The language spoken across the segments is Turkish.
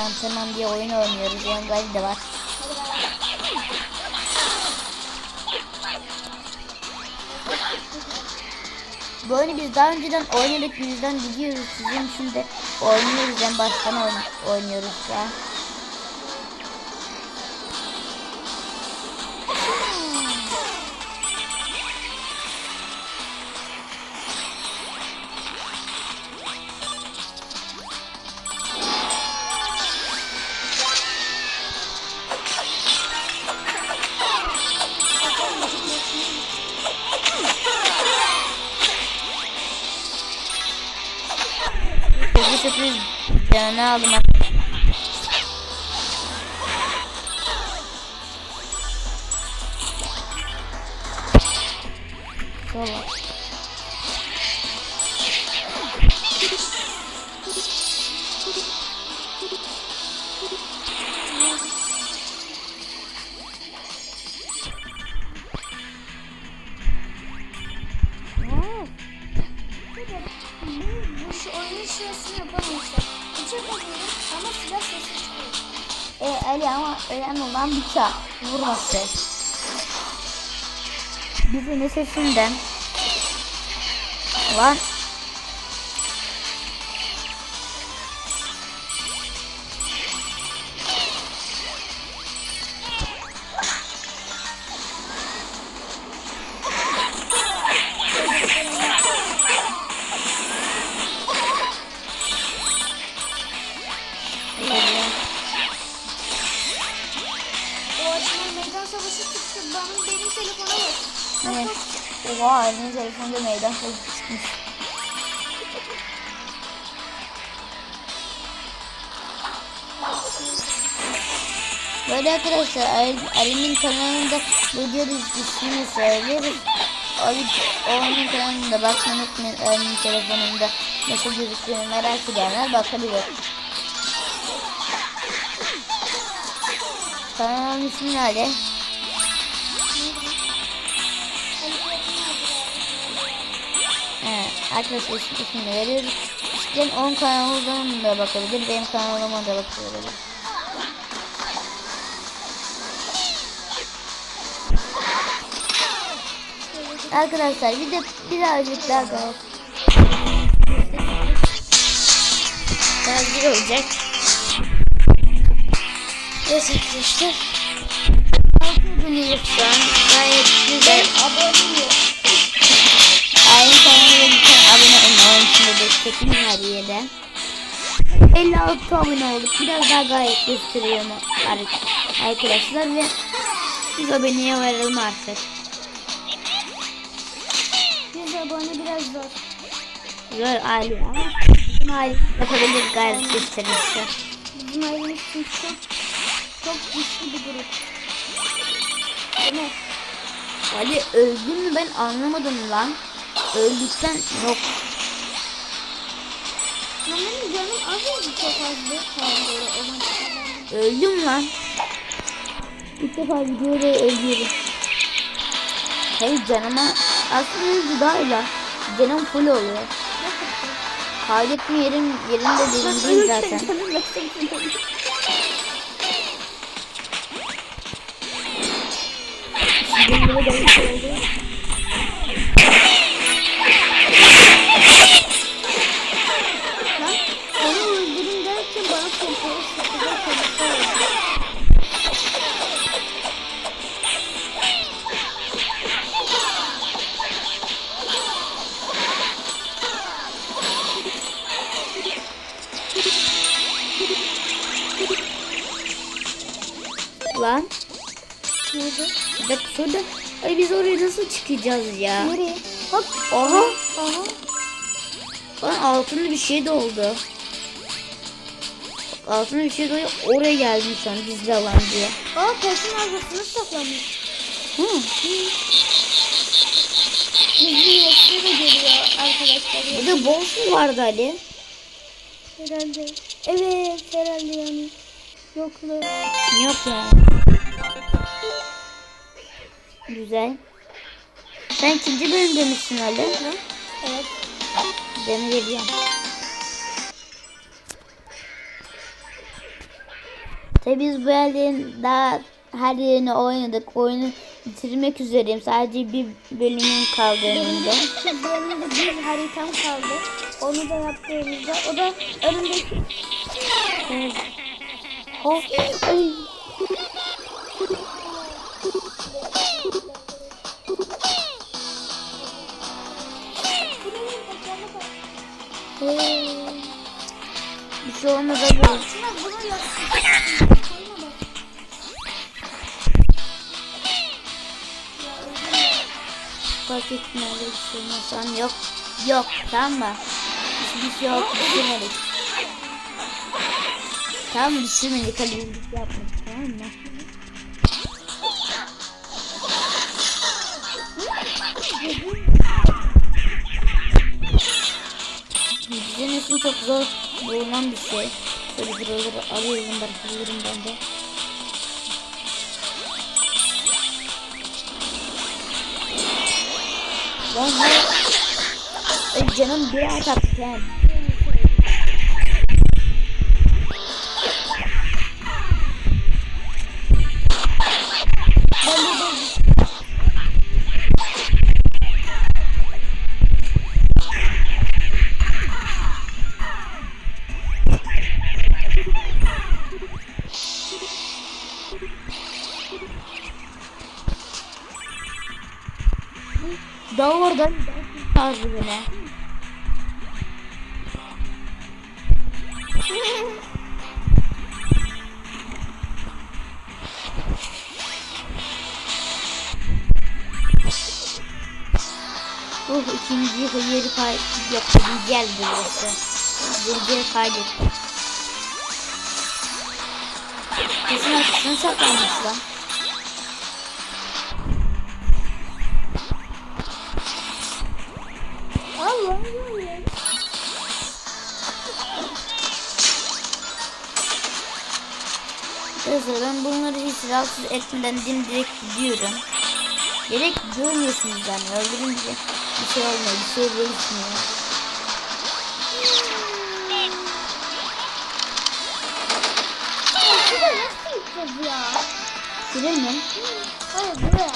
antrenman diye oyun oynuyoruz. Yanında Ali de var. Bu oyunu biz daha önceden oynadık yüzden biliyoruz. Sizin için de oynuyoruz. En baştan oyn- oynuyoruz şu Ali ama önemli olan bıçak vurması. Bizim sesinden Lan O açılan meydan savaşı çıktı. Benim, benim telefona bak. ne? Oha elinin telefonda meydan savaşı çıkmış. Böyle arkadaşlar Ali- Ali'nin kanalında video dizisini söyleriz. Ali onun kanalında bakmayı unutmayın. Telefonunda nasıl gözüktüğünü merak edenler bakabilir. Kanalın ismi Ali? Arkadaşlar ismini veriyoruz. İsteyen 10 kanalımdan da bakabilir. Benim kanalıma da bakabilir. Arkadaşlar bir de birazcık daha gayet Biraz olacak. Evet arkadaşlar. Altı bölümüz şu an. Gayet güzel. Abone yok. Olun. Onun için de destekleyin her yerden. 56 abone olduk. Biraz daha gayet gösteriyor mu ar- arkadaşlar ve biz aboneye varalım artık. 100 abone biraz zor. Zor Ali ama bizim aile yapabilir gayret gösterirse. Bizim ailemiz için çok çok güçlü bir grup. Mi? Ali öldün mü ben anlamadım lan. Öldükten yok. Benim canım az önce çok. Hayır böyle olan şeyler. Öldüm lan. İlk defa videoda ölüyorum. Hayır canıma aslında lan. Canım full oluyor. Kaydetme yerim yerinde benim değil zaten. Canım yok, Ay biz oraya nasıl çıkacağız ya? Nereye? Hop. Aha. Aha. Lan altında bir şey de oldu. Altında bir şey de oluyor. Oraya geldim şu an gizli alan diye. Aa taşın arkasına saklanmış. Hı. Gizli yoksa da geliyor arkadaşlar. Burada boss mu vardı Ali? Herhalde. Evet herhalde yani. Yoklu. Yok ya. Güzel. Sen ikinci bölümde misin Ali? Evet. Ben geliyorum. Tabii biz bu yerlerin daha her yerini oynadık. Oyunu bitirmek üzereyim. Sadece bir bölümün kaldı önümde. İki bölümde bir haritam kaldı. Onu da yaptığımızda o da önümdeki Oh, ay. Fark etmedi şey olmaz. Yok. Yok tamam mı? Hiçbir şey yok. Düşürmedik. Tamam mı? Düşürmedik. Hadi birlikte yapmadık tamam mı? Bizim için çok zor bulunan bir şey. Böyle buraları alıyorum ben, bulurum ben de. Lan hayır. Ay canım bir at sen. tarzı beni. Oh ikinci yeri kay birinci geldi burası. Birinci kaydettim. Kesin arkasına saklanmış lan. Allah Arkadaşlar ben bunları hiç rahatsız etmeden dimdirek gidiyorum. Gerek görmüyorsunuz yani öldürünce bir şey olmuyor bir şey değişmiyor. Gideceğiz ya? Şuraya mı? Hayır buraya.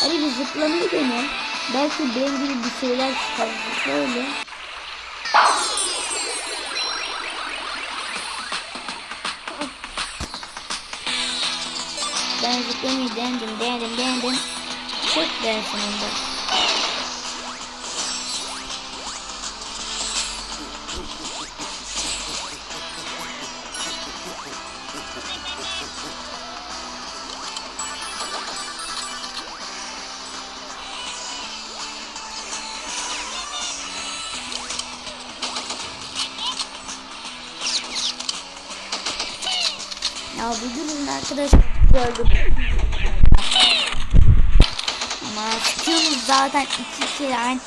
Hadi bir zıplamayı dene. Belki benim gibi bir şeyler çıkar. Şöyle. Ben zıplamayı denedim, denedim, denedim. Çok ben. Gördüm. Ama sıkıyorsunuz zaten iki kere aynı.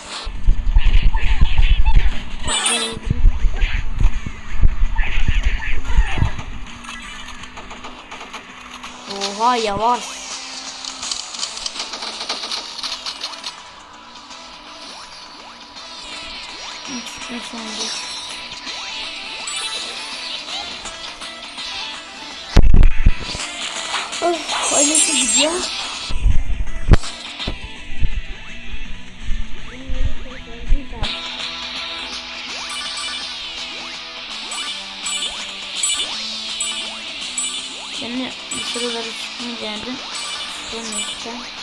Oha yavaş. Çıkma şimdi. Of, öyleyse gidiyor. Şimdi bir sıraları çıkmayacaktım. Çıkamıyorsa.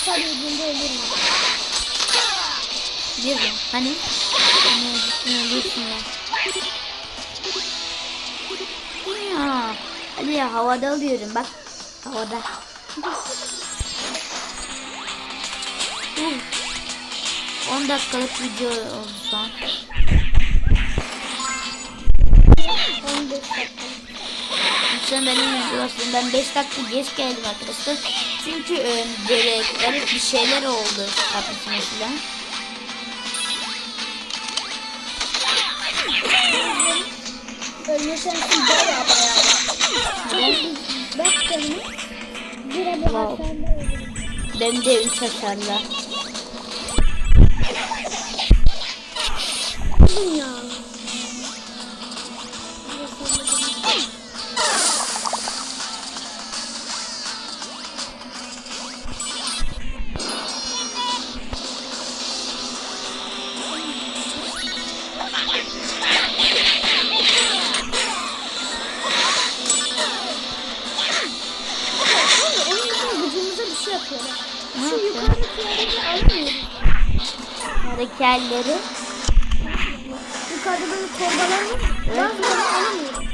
Hasar yediğinde ölürüm. Bir Hani? Hani cidden ölüyorsun ya. Ya. Hadi ya havada alıyorum bak. Havada. Uf. 10 dakikalık video an. 15 dakika. Lütfen benim videolarım. Ben 5 dakika geç geldim arkadaşlar. Çünkü e, böyle garip bir şeyler oldu. Kapısı mesela. Ölme şansım baya baya. Bak canım. Bir adı Wow. Benim de 3 hasarla. Ya. Şu yapıyor? yukarıdaki yerleri alamıyoruz. Harekelleri. Yukarıda böyle torbalar var. Bazılarını alamıyorum.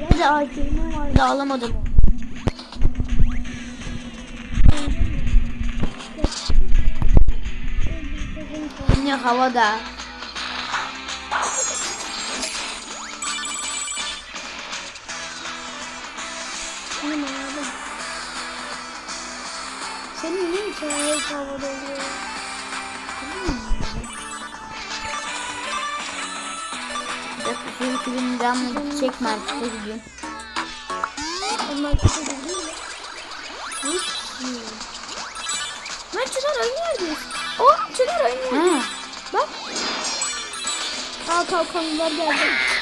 Ya da AKM vardı alamadım. Yine havada. Senin niye hikaye havada oluyor? Bir dakika şöyle film bugün. Onlar kötü değil mi? Hiç değil. Lan Çınar yerdeyiz. Oh Çınar. Ha. Bak. Aa kalkanlılar geldi.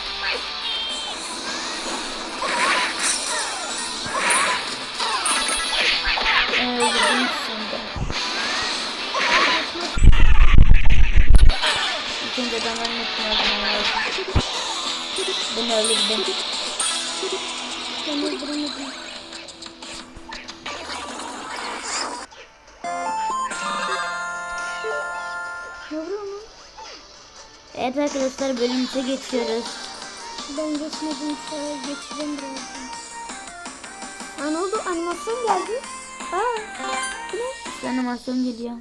Ben öldürdüm. Ben öldüremedim. Evet arkadaşlar bölümümüze geçiyoruz. Ben geçmedim. Sonra geçeceğim birazdan. Aa ne oldu? Animasyon geldi. Aa. Bu ne? Animasyon geliyor.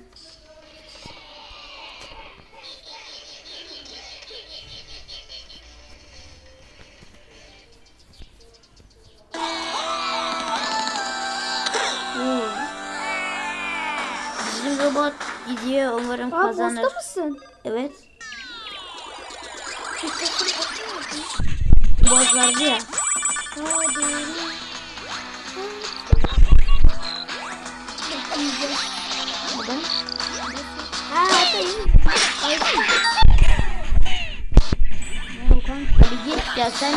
Kazanır. bosta mısın? Evet. Boz vardı ya. Aa doğru. Neden? Ha. Ay. Okan? Hadi git ya sen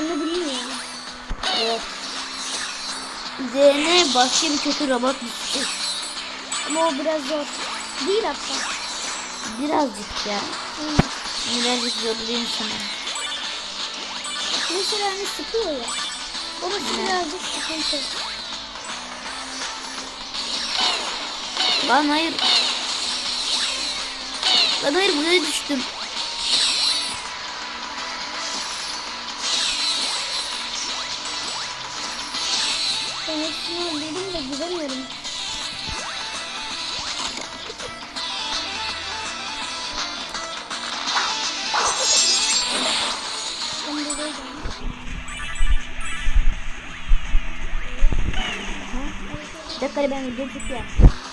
daha olacaklarını bilmiyorum. Evet. Üzerine başka bir kötü robot düşecek. Ama o biraz zor. Değil hatta. Birazcık ya. Hı. Birazcık zor değil sana. Mesela hani sıkıyor ya. Orası birazcık sıkıntı. Lan hayır. Lan hayır buraya düştüm. Dakika ben video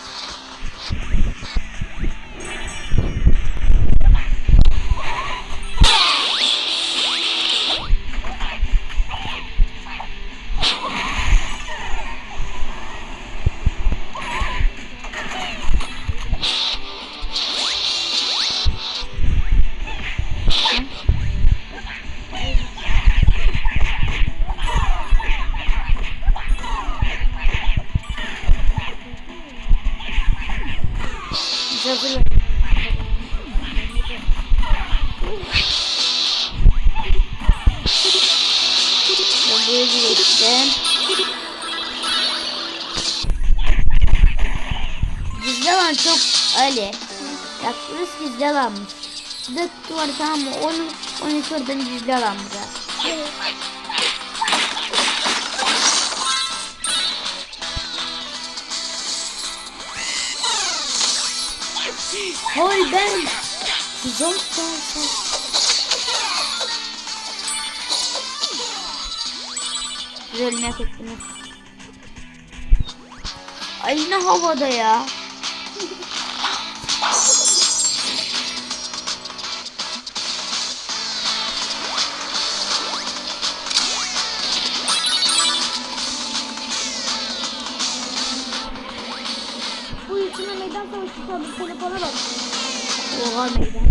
geçtim. Gizli alan çok Ali. Bak burası gizli alanmış. Şurada kutu var tamam mı? Onu, onu kırdın gizli alan. Evet. Hay ben. Zor kalsın. Ölmek ettiniz. Ay yine havada ya. Bu içine meydan savaşı tabi telefona bak. Oha meydan.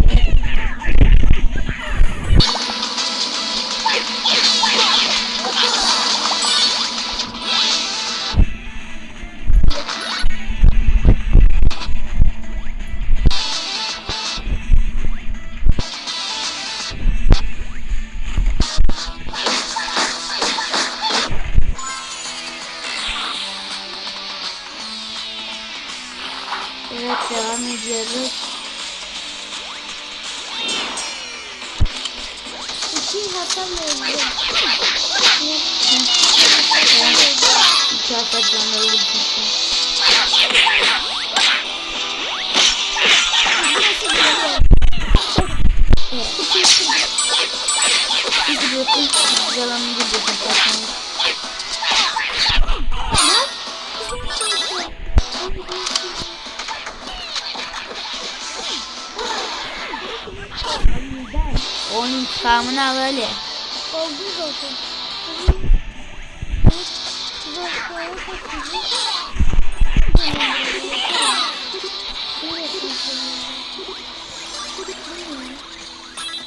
İntikamını al öyle. Oldu zaten.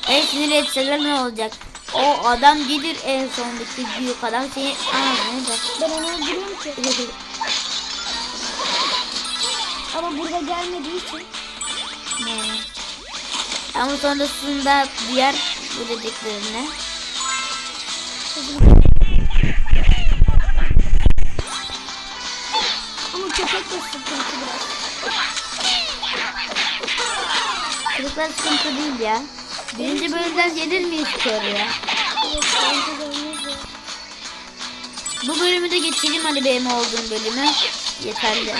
Evet sinir etseler ne olacak? O adam gelir en sondaki büyük adam seni ağzına da. Ben onu öldürüyorum ki. Ama burada gelmediği için Yani. Ama sonrasında diğer bu dediklerine. ama köpek de sıkıntı biraz. Çocuklar sıkıntı değil ya. Birinci bölümden gelir miyiz ki oraya? Bu bölümü de geçelim hani benim olduğum bölümü. Yeterli.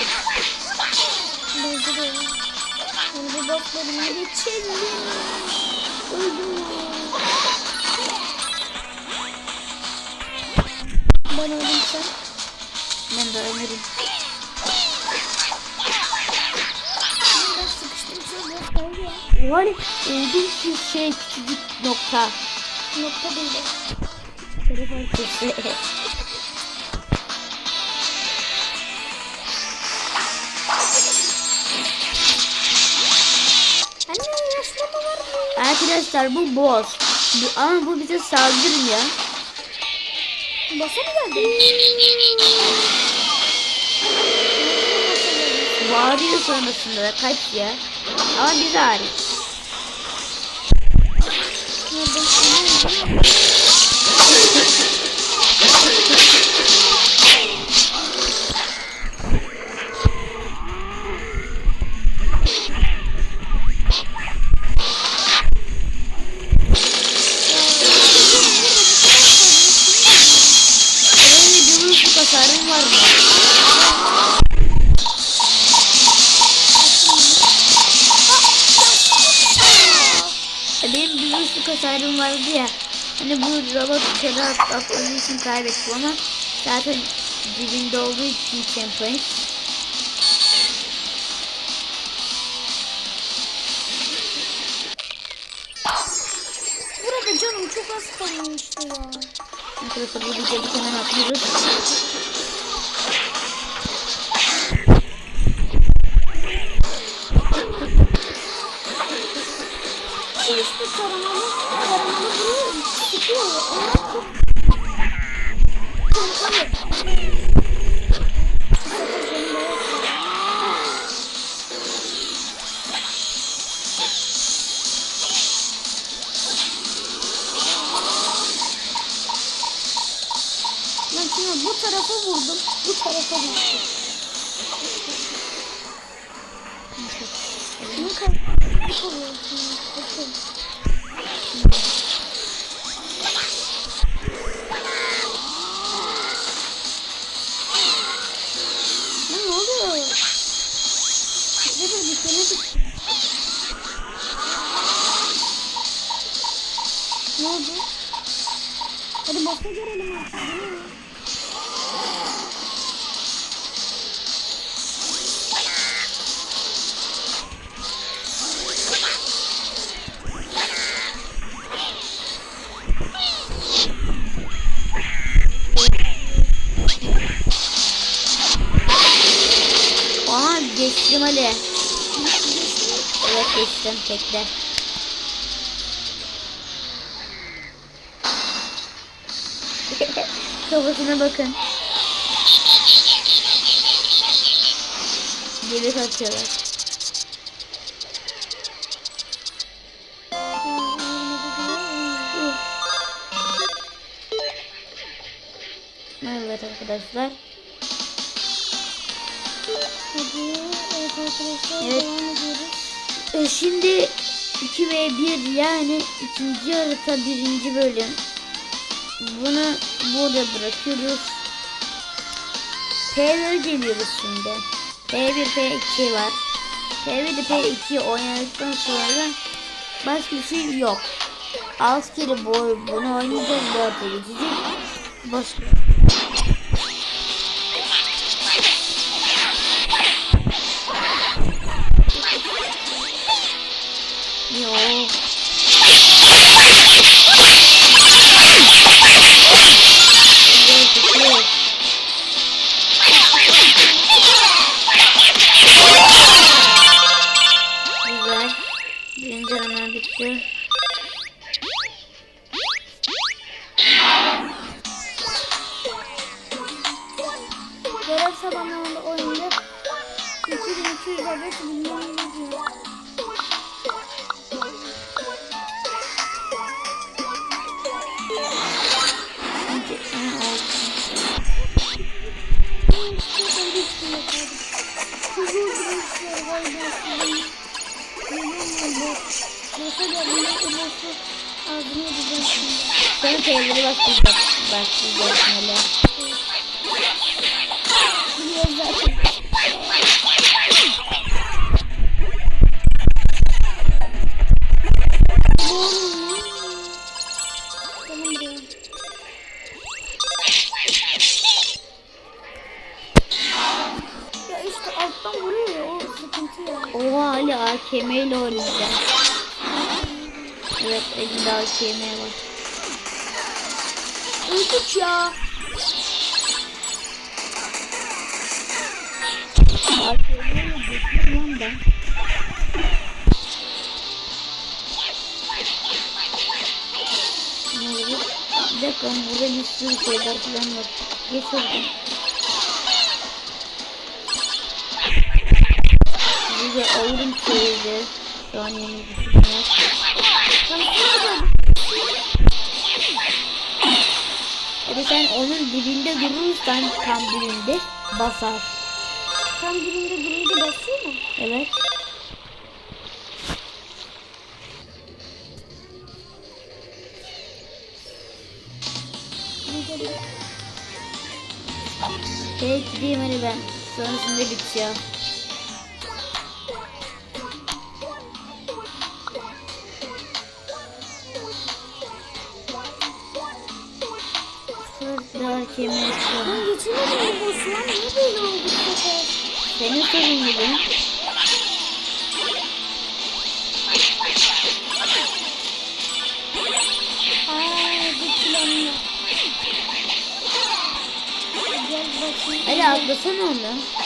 Bence de bu bot bölümüne geçelim. Öldüm ya. Ben öldüm sen. Ben de ya. Var olduğum şu şey küçücük nokta. Nokta değil. Telefon sesi. Anne yaşlama var mı? Arkadaşlar bu boss. Ama bu bize saldırmıyor. Basa mı geldi? Bağırıyor sonrasında da kaç ya. Ama biz hariç. Nerede? Hasarım vardı ya. Hani bu robot kere atladığı için kaybettim ama zaten dibinde olduğu için checkpoint. Burada canım çok az işte ya. Arkadaşlar bu videoyu hemen atıyoruz. Taramalı vuruyor. Ben şimdi bu tarafa vurdum, bu tarafa vurdum. Başka görelim artık. geçtim Ali. Evet geçtim tekte. Kafasına bakın. Geri kaçıyorlar. Evet arkadaşlar. Evet. E, şimdi 2 ve 1 yani ikinci harita birinci bölüm. Bunu burada bırakıyoruz. P1'e geliyoruz şimdi. P1, P2 var. P1 ile P2 oynadıktan sonra başka bir şey yok. 6 kere boy bunu oynayacağız 4'e geçecek. Başka elinde AKM var. Öldük ya. Lan ben. Bir dakika burada bir sürü şeyler falan var. Geç oradan. Size alırım şeyleri. Şu an yeni düşünüyor. Sen onun dibinde durursan tam dibinde basar. Tam birinde durunca basıyor mu? Evet. Peki diyeyim hani ben. Sonrasında bitiyor. Sırtlar kemiği Ben geçemedim bu boşluğa. Niye böyle oldu bu sefer? Senin sorun gibi. Hadi atlasana onu.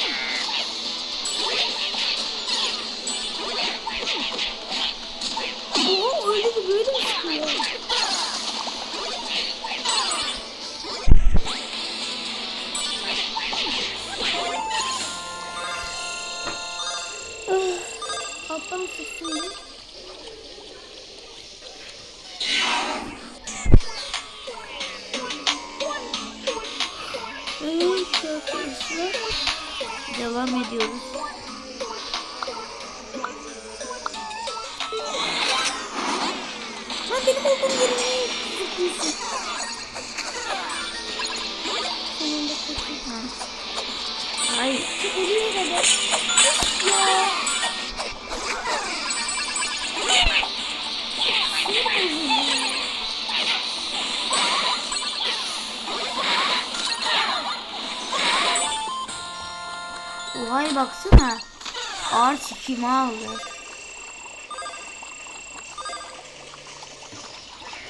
Vay baksana. Ağır sikimi aldı.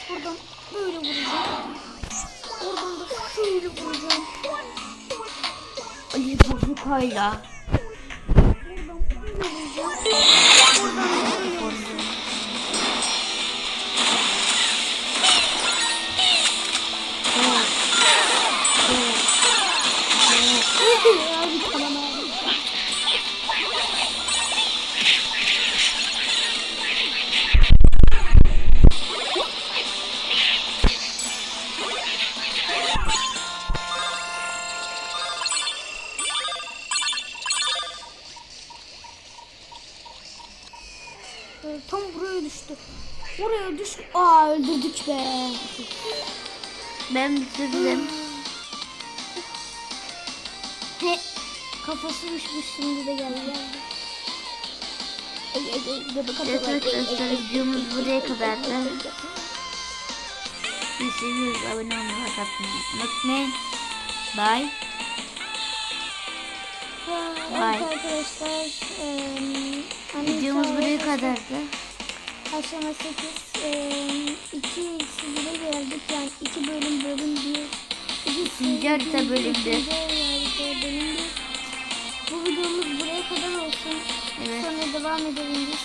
Buradan böyle vuracağım. Oradan da şöyle vuracağım. Ali Bozukay'la. Buradan böyle vuracağım. Buradan Ee, Tam buraya düştü. Oraya düş. Aa öldürdük be. Ben bitirdim. He. Kafası düşmüş şimdi de geldi. Evet arkadaşlar videomuz buraya kadardı. Sizi seviyoruz. Abone olmayı like atmayı unutmayın. Bye. Evet Bye. arkadaşlar. Videomuz buraya kadardı. Aşama 8. eee, 2 eksi 1'e geldik. Yani 2 bölüm bölüm 1. İkinci harita bölümdü. bölümdü. Bu videomuz buraya kadar olsun. Evet. Sonra devam edelim biz.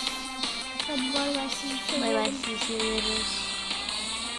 Hadi bay bay sizi Bay bay seviyorum. sizi seviyoruz.